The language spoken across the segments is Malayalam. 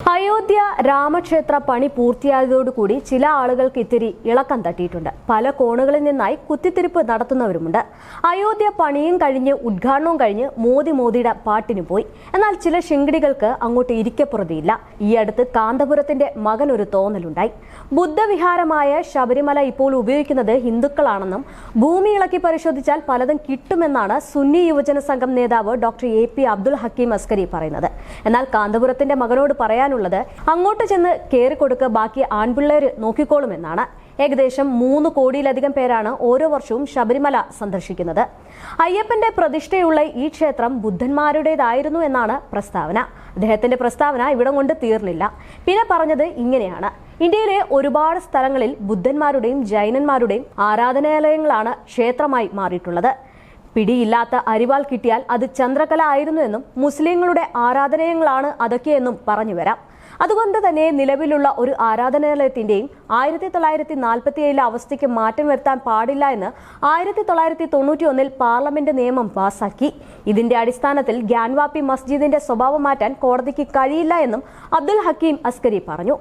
അയോധ്യ രാമക്ഷേത്ര പണി പൂർത്തിയായതോടുകൂടി ചില ആളുകൾക്ക് ഇത്തിരി ഇളക്കം തട്ടിയിട്ടുണ്ട്. പല കോണുകളിൽ നിന്നായി കുത്തിത്തിരിപ്പ് നടത്തുന്നവരുമുണ്ട്. അയോധ്യ പണിയും കഴിഞ്ഞ് ഉദ്ഘാടനവും കഴിഞ്ഞ് മോദി മോദിയുടെ പാട്ടിന് പോയി. എന്നാൽ ചില ശിങ്കിടികൾക്ക് അങ്ങോട്ട് ഇരിക്കപ്പുറതിയില്ല ഈ അടുത്ത് കാന്തപുരത്തിന്റെ മകൻ ഒരു തോന്നലുണ്ടായി. ബുദ്ധവിഹാരമായ ശബരിമല ഇപ്പോൾ ഉപയോഗിക്കുന്നത് ഹിന്ദുക്കളാണെന്നും ഭൂമി ഇളക്കി പരിശോധിച്ചാൽ പലതും കിട്ടുമെന്നാണ് സുന്നി യുവജന സംഘം നേതാവ് doctor A P Abdul Hakeem Askari പറയുന്നത്. എന്നാൽ കാന്തപുരത്തിന്റെ മകനോട് പറയാനുള്ളത് അങ്ങോട്ട് ചെന്ന് കയറിക്കൊടുക്ക് ബാക്കി ആൺപിള്ളേര് നോക്കിക്കോളുമെന്നാണ്. ഏകദേശം മൂന്ന് കോടിയിലധികം പേരാണ് ഓരോ വർഷവും ശബരിമല സന്ദർശിക്കുന്നത്. അയ്യപ്പന്റെ പ്രതിഷ്ഠയുള്ള ഈ ക്ഷേത്രം ബുദ്ധന്മാരുടേതായിരുന്നു എന്നാണ് പ്രസ്താവന. അദ്ദേഹത്തിന്റെ പ്രസ്താവന ഇവിടം കൊണ്ട് തീർന്നില്ല. പിന്നെ പറഞ്ഞത് ഇങ്ങനെയാണ്. ഇന്ത്യയിലെ ഒരുപാട് സ്ഥലങ്ങളിൽ ബുദ്ധന്മാരുടെയും ജൈനന്മാരുടെയും ആരാധനാലയങ്ങളാണ് ക്ഷേത്രമായി മാറിയിട്ടുള്ളത്. പിടിയില്ലാത്ത അരിവാൾ കിട്ടിയാൽ അത് ചന്ദ്രകല ആയിരുന്നു എന്നും മുസ്ലിങ്ങളുടെ ആരാധനയങ്ങളാണ് അതൊക്കെയെന്നും പറഞ്ഞു വരാം. അതുകൊണ്ട് തന്നെ നിലവിലുള്ള ഒരു ആരാധനാലയത്തിന്റെയും ആയിരത്തി തൊള്ളായിരത്തി നാൽപ്പത്തി ഏഴിലെ അവസ്ഥയ്ക്ക് മാറ്റം വരുത്താൻ പാടില്ല എന്ന് ആയിരത്തി തൊള്ളായിരത്തി തൊണ്ണൂറ്റി ഒന്നിൽ പാർലമെന്റ് നിയമം പാസാക്കി. ഇതിന്റെ അടിസ്ഥാനത്തിൽ ഗ്യാൻവാപ്പി മസ്ജിദിന്റെ സ്വഭാവം മാറ്റാൻ കോടതിക്ക് കഴിയില്ല എന്നും അബ്ദുൽ ഹക്കീം അസ്കരി പറഞ്ഞു.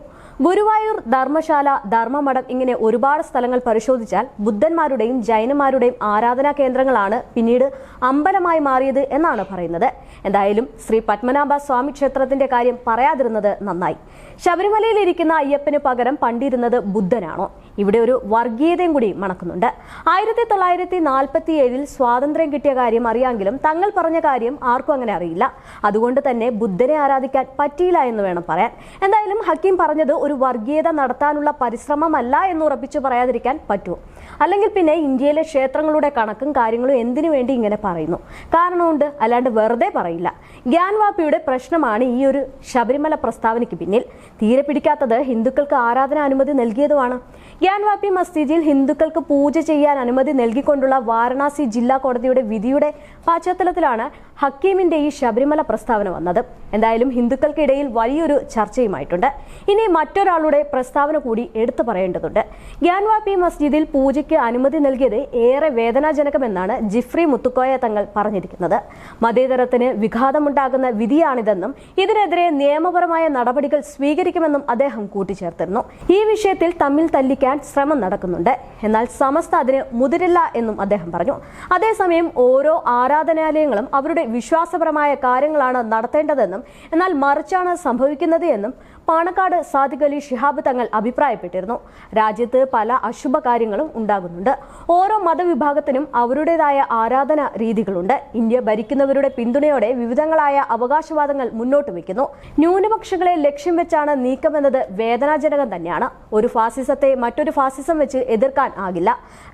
ഗുരുവായൂർ ധർമ്മശാല ധർമ്മമഠം ഇങ്ങനെ ഒരുപാട് സ്ഥലങ്ങൾ പരിശോധിച്ചാൽ ബുദ്ധന്മാരുടെയും ജൈനന്മാരുടെയും ആരാധനാ കേന്ദ്രങ്ങളാണ് പിന്നീട് അമ്പലമായി മാറിയത് എന്നാണ് പറയുന്നത്. എന്തായാലും ശ്രീ പത്മനാഭ സ്വാമി ക്ഷേത്രത്തിന്റെ കാര്യം പറയാതിരുന്നത് നന്നായി. ശബരിമലയിൽ ഇരിക്കുന്ന അയ്യപ്പന് പകരം പണ്ടിരുന്നത് ബുദ്ധനാണോ? ഇവിടെ ഒരു വർഗീയതയും കൂടി മണക്കുന്നുണ്ട്. ആയിരത്തി തൊള്ളായിരത്തി നാൽപ്പത്തി ഏഴിൽ സ്വാതന്ത്ര്യം കിട്ടിയ കാര്യം അറിയാമെങ്കിലും തങ്ങൾ പറഞ്ഞ കാര്യം ആർക്കും അങ്ങനെ അറിയില്ല. അതുകൊണ്ട് തന്നെ ബുദ്ധനെ ആരാധിക്കാൻ പറ്റിയില്ല എന്ന് വേണം പറയാൻ. എന്തായാലും ഹക്കീം പറഞ്ഞത് ഒരു വർഗീയത നടത്താനുള്ള പരിശ്രമമല്ല എന്ന് ഉറപ്പിച്ചു പറയാതിരിക്കാൻ പറ്റുമോ? അല്ലെങ്കിൽ പിന്നെ ഇന്ത്യയിലെ ക്ഷേത്രങ്ങളുടെ കണക്കും കാര്യങ്ങളും എന്തിനു വേണ്ടി ഇങ്ങനെ പറയുന്നു? കാരണമുണ്ട് അല്ലാണ്ട് വെറുതെ പറയില്ല. ഗ്യാൻവാപ്പിയുടെ പ്രശ്നമാണ് ഈ ഒരു ശബരിമല പ്രസ്താവനയ്ക്ക് പിന്നിൽ. തീരെ പിടിക്കാത്തത് ഹിന്ദുക്കൾക്ക് ആരാധന അനുമതി നൽകിയതുമാണ്. ഗ്യാൻവാപ്പി മസ്ജിദിൽ ഹിന്ദുക്കൾക്ക് പൂജ ചെയ്യാൻ അനുമതി നൽകിക്കൊണ്ടുള്ള വാരണാസി ജില്ലാ കോടതിയുടെ വിധിയുടെ പശ്ചാത്തലത്തിലാണ് ഹക്കീമിന്റെ ഈ ശബരിമല പ്രസ്താവന വന്നത്. എന്തായാലും ഹിന്ദുക്കൾക്കിടയിൽ വലിയൊരു ചർച്ചയുമായിട്ടുണ്ട്. ഇനി മറ്റൊരാളുടെ പ്രസ്താവന കൂടി എടുത്തു പറയേണ്ടതുണ്ട്. ഗ്യാൻവാപ്പി മസ്ജിദിൽ പൂജയ്ക്ക് അനുമതി നൽകിയത് ഏറെ വേദനാജനകമെന്നാണ് ജിഫ്രി മുത്തുക്കോയ തങ്ങൾ പറഞ്ഞിരിക്കുന്നത്. മതേതരത്തിന് വിഘാതമുണ്ടാകുന്ന വിധിയാണിതെന്നും ഇതിനെതിരെ നിയമപരമായ നടപടികൾ സ്വീകരിക്കുമെന്നും അദ്ദേഹം കൂട്ടിച്ചേർത്തിരുന്നു. ഈ വിഷയത്തിൽ തമ്മിൽ തല്ലിക്കാൻ ശ്രമം നടക്കുന്നുണ്ട്. എന്നാൽ സമസ്ത അതിന് മുതിരില്ല എന്നും അദ്ദേഹം പറഞ്ഞു. അതേസമയം ഓരോ ആരാധനാലയങ്ങളും അവരുടെ വിശ്വാസപരമായ കാര്യങ്ങളാണ് നടത്തേണ്ടതെന്നും എന്നാൽ മറിച്ചാണ് സംഭവിക്കുന്നത് എന്നും പാണക്കാട് സാദിഖ് അലി ഷിഹാബ് തങ്ങൾ അഭിപ്രായപ്പെട്ടിരുന്നു. രാജ്യത്ത് പല അശുഭ കാര്യങ്ങളും ഉണ്ടാകുന്നുണ്ട്. ഓരോ മതവിഭാഗത്തിനും അവരുടേതായ ആരാധന രീതികളുണ്ട്. ഇന്ത്യ ഭരിക്കുന്നവരുടെ പിന്തുണയോടെ വിവിധങ്ങളായ അവകാശവാദങ്ങൾ മുന്നോട്ട് വയ്ക്കുന്നു. ന്യൂനപക്ഷങ്ങളെ ലക്ഷ്യം വെച്ചാണ് നീക്കമെന്നത് വേദനാജനകം തന്നെയാണ്. ഒരു ഫാസിസത്തെ മറ്റൊരു ഫാസിസം വെച്ച് എതിർക്കാൻ ആകില്ല.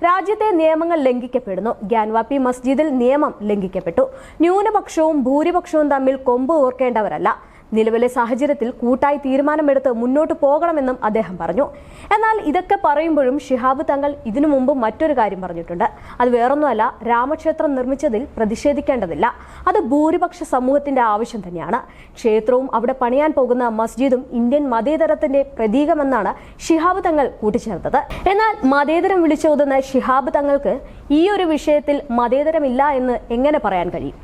രാജ്യത്തെ നിയമങ്ങൾ ലംഘിക്കപ്പെടുന്നു. ഗ്യാൻവാപ്പി മസ്ജിദിൽ നിയമം ലംഘിക്കപ്പെട്ടു. ന്യൂനപക്ഷവും ഭൂരിപക്ഷവും തമ്മിൽ കൊമ്പ് ഓർക്കേണ്ടവരല്ല. നിലവിലെ സാഹചര്യത്തിൽ കൂട്ടായി തീരുമാനമെടുത്ത് മുന്നോട്ട് പോകണമെന്നും അദ്ദേഹം പറഞ്ഞു. എന്നാൽ ഇതൊക്കെ പറയുമ്പോഴും ഷിഹാബ് തങ്ങൾ ഇതിനു മുമ്പ് മറ്റൊരു കാര്യം പറഞ്ഞിട്ടുണ്ട്. അത് വേറൊന്നുമല്ല രാമക്ഷേത്രം നിർമ്മിച്ചതിൽ പ്രതിഷേധിക്കേണ്ടതില്ല. അത് ഭൂരിപക്ഷ സമൂഹത്തിന്റെ ആവശ്യം തന്നെയാണ്. ക്ഷേത്രവും അവിടെ പണിയാൻ പോകുന്ന മസ്ജിദും ഇന്ത്യൻ മതേതരത്തിന്റെ പ്രതീകമെന്നാണ് ഷിഹാബ് തങ്ങൾ കൂട്ടിച്ചേർത്തത്. എന്നാൽ മതേതരം വിളിച്ചോതുന്ന ഷിഹാബ് തങ്ങൾക്ക് ഈ ഒരു വിഷയത്തിൽ മതേതരമില്ല എന്ന് എങ്ങനെ പറയാൻ കഴിയും?